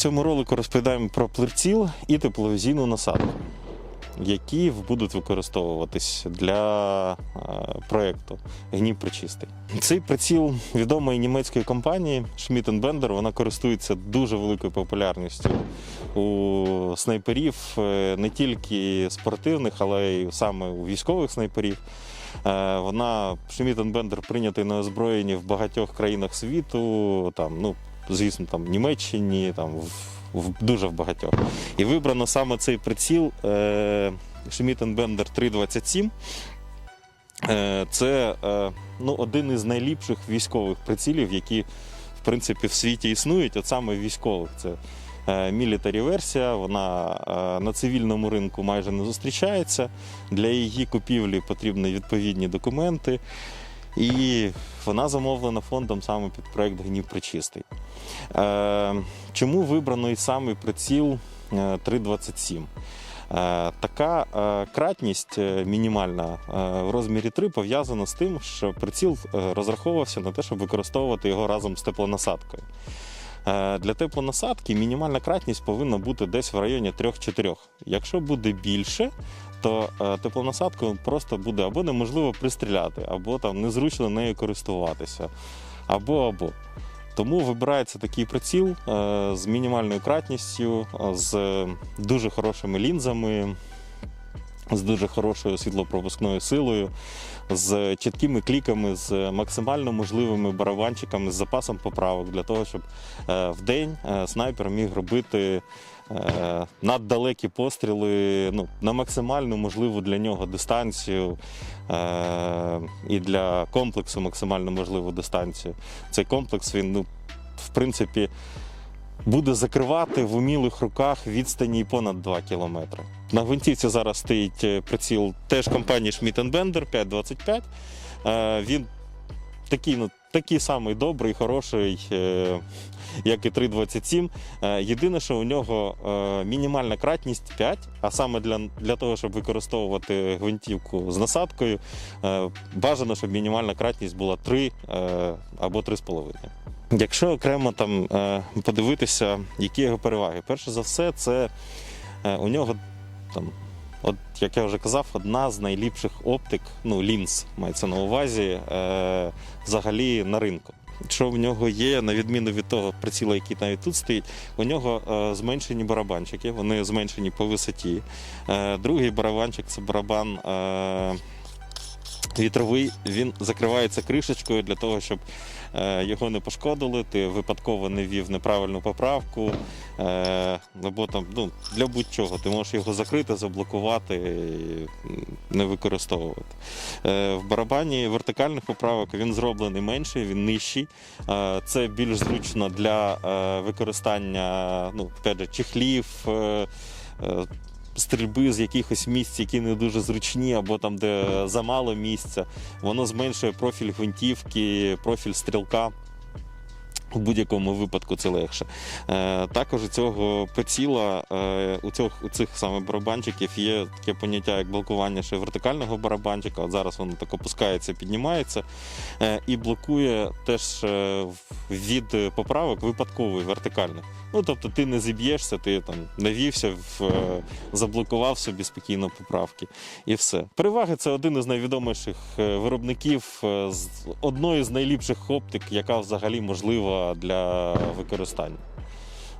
Цьому ролику розповідаємо про плерціл і тепловізійну насадку, які будуть використовуватись для е, проєкту Гнів причистий. Цей приціл відомої німецької компанії Schmidt Bender, вона користується дуже великою популярністю у снайперів, е, не тільки спортивних, але й саме у військових снайперів. Е, Вона Bender прийнятий на озброєнні в багатьох країнах світу, там, ну, звісно, там, в Німеччині, там, в, в дуже в багатьох. І вибрано саме цей приціл е, Bender 327. Е, Це е, ну, один із найліпших військових прицілів, які в принципі в світі існують, от саме військових. Це мілітарі версія, вона е, на цивільному ринку майже не зустрічається. Для її купівлі потрібні відповідні документи. І вона замовлена фондом саме під проект Гнів Причистий. Е, чому вибраний саме приціл е, 327? Е, Така е, кратність е, мінімальна в розмірі 3 пов'язана з тим, що приціл розраховувався на те, щоб використовувати його разом з теплонасадкою. Е, Для теплонасадки мінімальна кратність повинна бути десь в районі 3-4. Якщо буде більше, то е, теплонасадкою просто буде або неможливо пристріляти, або там незручно нею користуватися, або або. Тому вибирається такий приціл е, з мінімальною кратністю, з дуже хорошими лінзами, з дуже хорошою світлопропускною силою, з чіткими кліками, з максимально можливими барабанчиками, з запасом поправок для того, щоб е, в день е, снайпер міг робити е, наддалекі постріли ну, на максимальну можливу для нього дистанцію і для комплексу максимально можливу дистанцію. Цей комплекс він, ну, в принципі, буде закривати в умілих руках відстані понад 2 кілометри. На гвинтівці зараз стоїть е, приціл теж компанії Schmidt Bender 525. Е, Він такий, ну, такий самий добрий, хороший, е, як і 327. Е, Єдине, що у нього мінімальна кратність 5, а саме для, для того, щоб використовувати гвинтівку з насадкою, бажано, щоб мінімальна кратність була 3 е, або 3,5. Якщо окремо там подивитися, які його переваги, перше за все, це у нього там, от як я вже казав, одна з найліпших оптик, ну лінз мається на увазі, е, взагалі на ринку. Що в нього є, на відміну від того приціла, який навіть тут стоїть, у нього е, зменшені барабанчики, вони зменшені по висоті. Е, другий барабанчик це барабан. Е, Вітровий він закривається кришечкою для того, щоб е, його не пошкодили, ти випадково не ввів неправильну поправку, е, або там ну, для будь-чого. Ти можеш його закрити, заблокувати, і не використовувати. Е, в барабані вертикальних поправок він зроблений менший, він нижчий. Це більш зручно для використання ну, опять же, чехлів. Стрільби з якихось місць, які не дуже зручні, або там, де замало місця. Воно зменшує профіль гвинтівки, профіль стрілка. У будь-якому випадку це легше. Е, також у цього приціла, е, у, цих, у цих саме барабанчиків є таке поняття, як блокування ще вертикального барабанчика. От зараз воно так опускається, піднімається е, і блокує теж е, від поправок випадковий вертикальний. Ну тобто ти не зіб'єшся, ти там навівся, в, е, заблокував собі спокійно поправки і все. Переваги це один із найвідоміших е, виробників е, з одної з найліпших оптик, яка взагалі можлива для використання.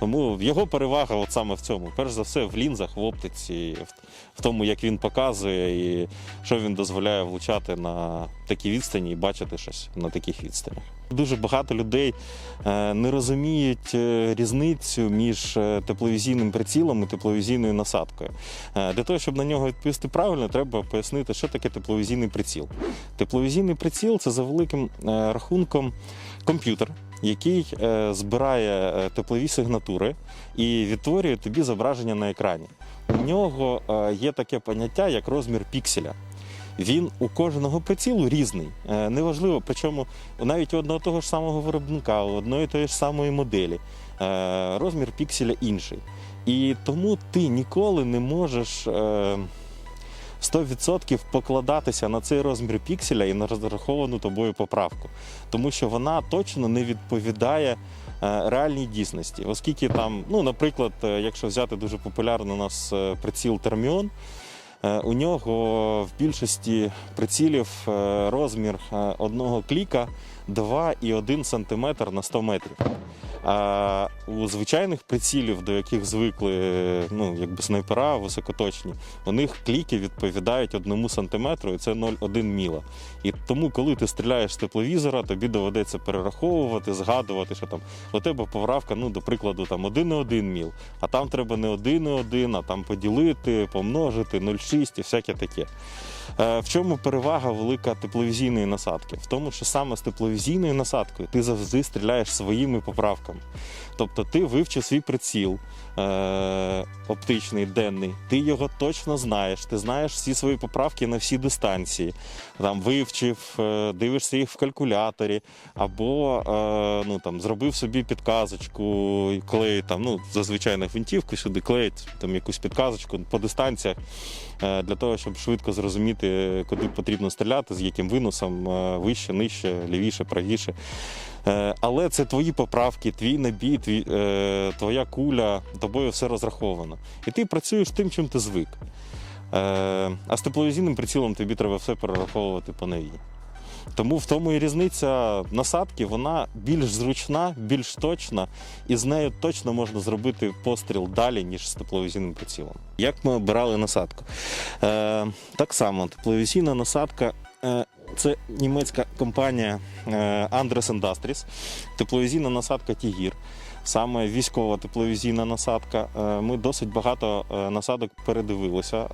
Тому його перевага от саме в цьому. Перш за все, в лінзах, в оптиці, в, тому, як він показує і що він дозволяє влучати на такі відстані і бачити щось на таких відстанях. Дуже багато людей е, не розуміють е, різницю між е, тепловізійним прицілом і тепловізійною насадкою. Для того, щоб на нього відповісти правильно, треба пояснити, що таке тепловізійний приціл. Тепловізійний приціл це за великим рахунком комп'ютер, який е, збирає е, теплові сигнатури і відтворює тобі зображення на екрані. У нього е, є таке поняття, як розмір пікселя. Він у кожного прицілу різний. Неважливо, причому навіть у одного того ж самого виробника, у одної тої ж самої моделі розмір пікселя інший. І тому ти ніколи не можеш 100% покладатися на цей розмір пікселя і на розраховану тобою поправку, тому що вона точно не відповідає е, реальній дійсності. Оскільки там, ну, наприклад, е, якщо взяти дуже популярний у нас е, приціл Терміон, у нього в більшості прицілів розмір одного кліка 2,1 см на 100 метрів. А у звичайних прицілів, до яких звикли ну, якби снайпера високоточні, у них кліки відповідають одному сантиметру, і це 0,1 міла. І тому, коли ти стріляєш з тепловізора, тобі доведеться перераховувати, згадувати, що там у тебе поправка, ну, до прикладу, там 1,1 міл, а там треба не 1,1, а там поділити, помножити, 0,6 і всяке таке. Е, В чому перевага велика тепловізійної насадки? В тому, що саме з тепловізійною насадкою ти завжди стріляєш своїми поправками. Тобто ти вивчив свій приціл е, оптичний, денний, ти його точно знаєш, ти знаєш всі свої поправки на всі дистанції. Там вивчив, е, дивишся їх в калькуляторі, або е, ну, там, зробив собі підказочку, клеїть там, ну, зазвичай на гвинтівку сюди клеїть там, якусь підказочку по дистанціях е, для того, щоб швидко зрозуміти, куди потрібно стріляти, з яким виносом е, вище, нижче, лівіше, правіше. Е, Але це твої поправки, твій набій, твій, е, твоя куля, тобою все розраховано. І ти працюєш тим, чим ти звик. Е, А з тепловізійним прицілом тобі треба все перераховувати по новій. Тому в тому і різниця насадки, вона більш зручна, більш точна, і з нею точно можна зробити постріл далі, ніж з тепловізійним прицілом. Як ми обирали насадку? Так само, тепловізійна насадка. Це німецька компанія е, Andres Industries, тепловізійна насадка Тігір. Саме військова тепловізійна насадка. Е, Ми досить багато е, насадок передивилися,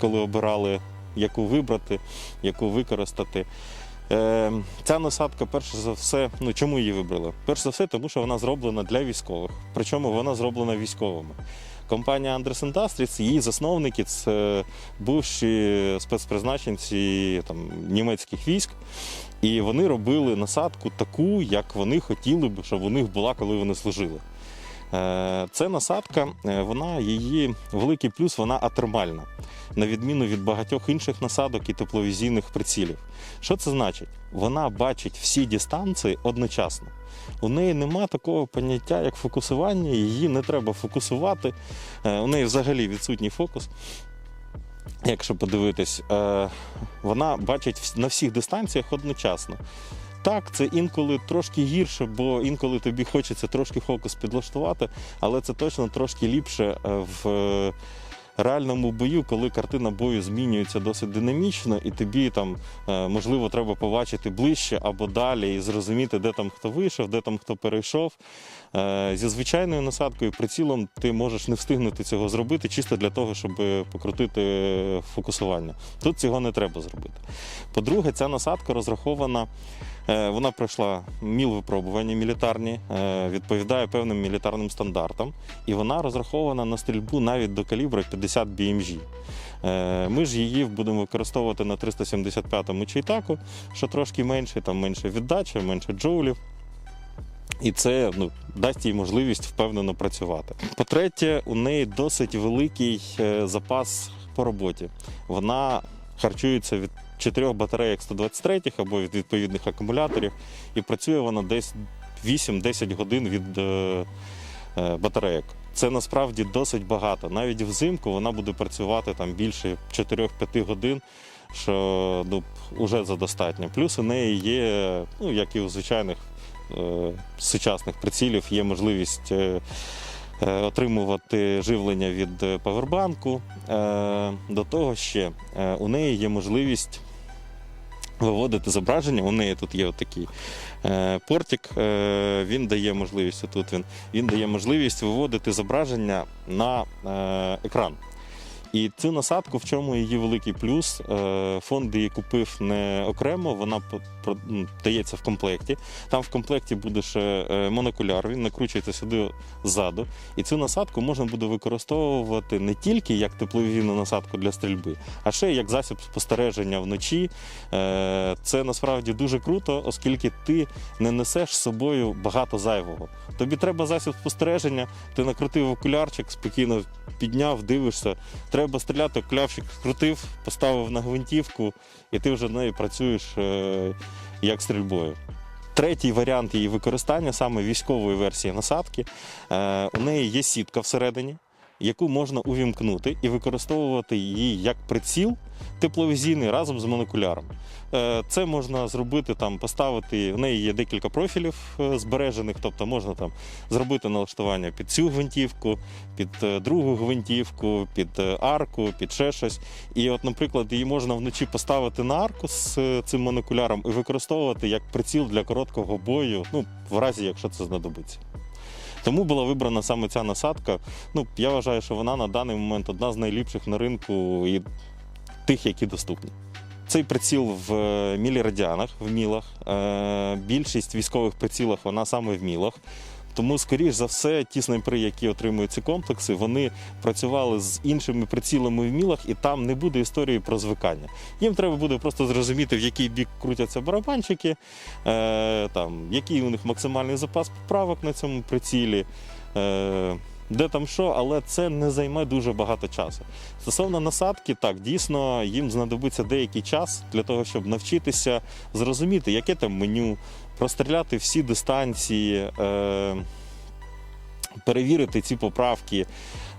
коли обирали, яку вибрати, яку використати. Ця насадка, перш за все, ну чому її вибрали? Перш за все, тому що вона зроблена для військових. Причому вона зроблена військовими. Компанія Andres Industries, її засновники це бувші спецпризначенці там, німецьких військ. І вони робили насадку таку, як вони хотіли б, щоб у них була, коли вони служили. Це насадка, е, вона її великий плюс, вона атермальна, на відміну від багатьох інших насадок і тепловізійних прицілів. Що це значить? Вона бачить всі дистанції одночасно. У неї нема такого поняття, як фокусування, її не треба фокусувати. Е, У неї взагалі відсутній фокус. Якщо подивитись, е, вона бачить на всіх дистанціях одночасно. Так, це інколи трошки гірше, бо інколи тобі хочеться трошки фокус підлаштувати, але це точно трошки ліпше е, в е, реальному бою, коли картина бою змінюється досить динамічно, і тобі там е, можливо треба побачити ближче або далі і зрозуміти, де там хто вийшов, де там хто перейшов. Зі звичайною насадкою, прицілом ти можеш не встигнути цього зробити чисто для того, щоб покрутити фокусування. Тут цього не треба зробити. По-друге, ця насадка розрахована. Е, Вона пройшла міл випробування мілітарні, е, відповідає певним мілітарним стандартам, і вона розрахована на стрільбу навіть до калібру 50 BMG. Е, Ми ж її будемо використовувати на 375-му чайтаку, що трошки менше, там менше віддача, менше джоулів. І це ну, дасть їй можливість впевнено працювати. По-третє, у неї досить великий запас по роботі. Вона харчується від чотирьох батарейок 123 або від відповідних акумуляторів, і працює вона десь 8-10 годин від е, е, батарейок. Це насправді досить багато. Навіть взимку вона буде працювати там більше 4-5 годин, що ну, вже задостатньо. Плюс у неї є, ну як і у звичайних е, сучасних прицілів, є можливість. е, е, Отримувати живлення від павербанку. Е, До того ще е, у неї є можливість виводити зображення. У неї тут є отакий е, портик. е, Він дає можливість тут він, він дає можливість виводити зображення на е, екран. І цю насадку, в чому її великий плюс, е, фонд її купив не окремо, вона по- дається в комплекті. Там в комплекті буде ще е, монокуляр, він накручується сюди ззаду. І цю насадку можна буде використовувати не тільки як тепловізійну насадку для стрільби, а ще як засіб спостереження вночі. Е, Це насправді дуже круто, оскільки ти не несеш з собою багато зайвого. Тобі треба засіб спостереження, ти накрутив окулярчик, спокійно підняв, дивишся. Треба стріляти, клявчик скрутив, поставив на гвинтівку, і ти вже нею працюєш е, як стрільбою. Третій варіант її використання саме військової версії насадки. Е, У неї є сітка всередині, яку можна увімкнути і використовувати її як приціл тепловізійний разом з монокуляром. Е, Це можна зробити там, поставити. В неї є декілька профілів е, збережених, тобто можна там зробити налаштування під цю гвинтівку, під е, другу гвинтівку, під арку, під ще щось. І, от, наприклад, її можна вночі поставити на арку з цим монокуляром і використовувати як приціл для короткого бою, ну, в разі, якщо це знадобиться. Тому була вибрана саме ця насадка. Ну, я вважаю, що вона на даний момент одна з найліпших на ринку і тих, які доступні. Цей приціл в мілі мілірадіанах, в мілах. Е, Більшість військових прицілах вона саме в мілах. Тому, скоріш за все, ті снайпери, які отримують ці комплекси, вони працювали з іншими прицілами в мілах, і там не буде історії про звикання. Їм треба буде просто зрозуміти, в який бік крутяться барабанчики, е, там, який у них максимальний запас поправок на цьому прицілі. Е, де там що, але це не займе дуже багато часу. Стосовно насадки, так дійсно їм знадобиться деякий час для того, щоб навчитися зрозуміти, яке там меню, простріляти всі дистанції, е, перевірити ці поправки,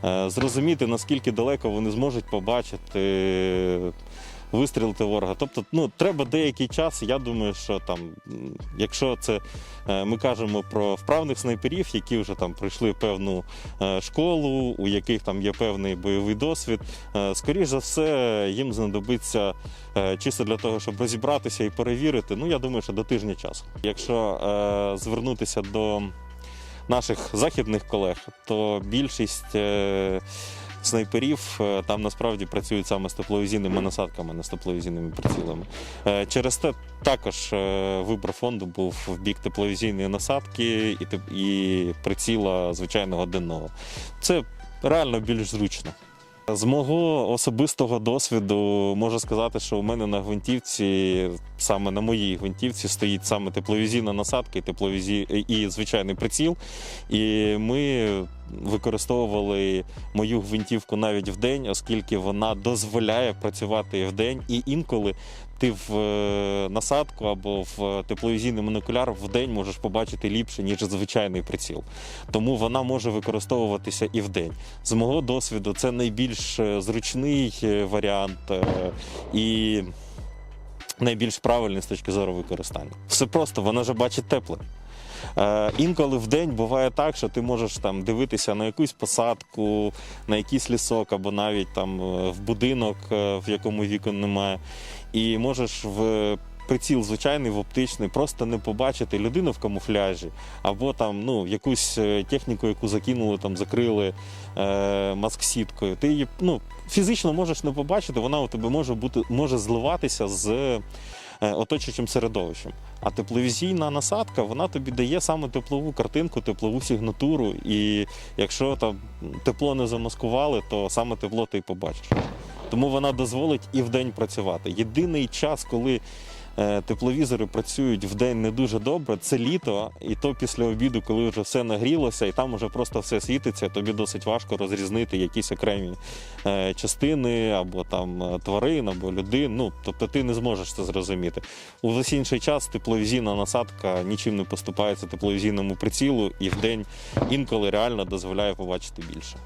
е, зрозуміти, наскільки далеко вони зможуть побачити. Вистрілити ворога. Тобто, ну треба деякий час. Я думаю, що там, якщо це е, ми кажемо про вправних снайперів, які вже там пройшли певну е, школу, у яких там є певний бойовий досвід, е, скоріш за все, їм знадобиться чисто для того, щоб розібратися і перевірити. Ну я думаю, що до тижня часу. Якщо звернутися до наших західних колег, то більшість. Снайперів е, там насправді працюють саме з тепловізійними насадками, не з тепловізійними прицілами. Е, Через те також е, вибір фонду був в бік тепловізійної насадки і, і приціла звичайного денного. Це реально більш зручно. З мого особистого досвіду можу сказати, що у мене на гвинтівці, саме на моїй гвинтівці, стоїть саме тепловізійна насадка і тепловізі... і звичайний приціл. І ми використовували мою гвинтівку навіть в день, оскільки вона дозволяє працювати в день, і інколи ти в е, насадку або в тепловізійний монокуляр в день можеш побачити ліпше, ніж звичайний приціл. Тому вона може використовуватися і в день. З мого досвіду, це найбільш е, зручний е, варіант і найбільш правильний з точки зору використання. Все просто, вона же бачить тепле. Е, інколи в день буває так, що ти можеш там дивитися на якусь посадку, на якийсь лісок або навіть там е, в будинок, е, в якому вікон немає, і можеш в приціл звичайний в оптичний просто не побачити людину в камуфляжі, або там ну якусь техніку, яку закинули, там закрили е, маск-сіткою. Ти її ну, фізично можеш не побачити, вона у тебе може бути може зливатися з е, оточуючим середовищем. А тепловізійна насадка вона тобі дає саме теплову картинку, теплову сигнатуру. І якщо там тепло не замаскували, то саме тепло ти побачиш. Тому вона дозволить і вдень працювати. Єдиний час, коли тепловізори працюють вдень не дуже добре, це літо, і то після обіду, коли вже все нагрілося, і там вже просто все світиться, тобі досить важко розрізнити якісь окремі е, частини або там е, тварин, або людин. Ну тобто ти не зможеш це зрозуміти. У весь інший час тепловізійна насадка нічим не поступається тепловізійному прицілу, і вдень інколи реально дозволяє побачити більше.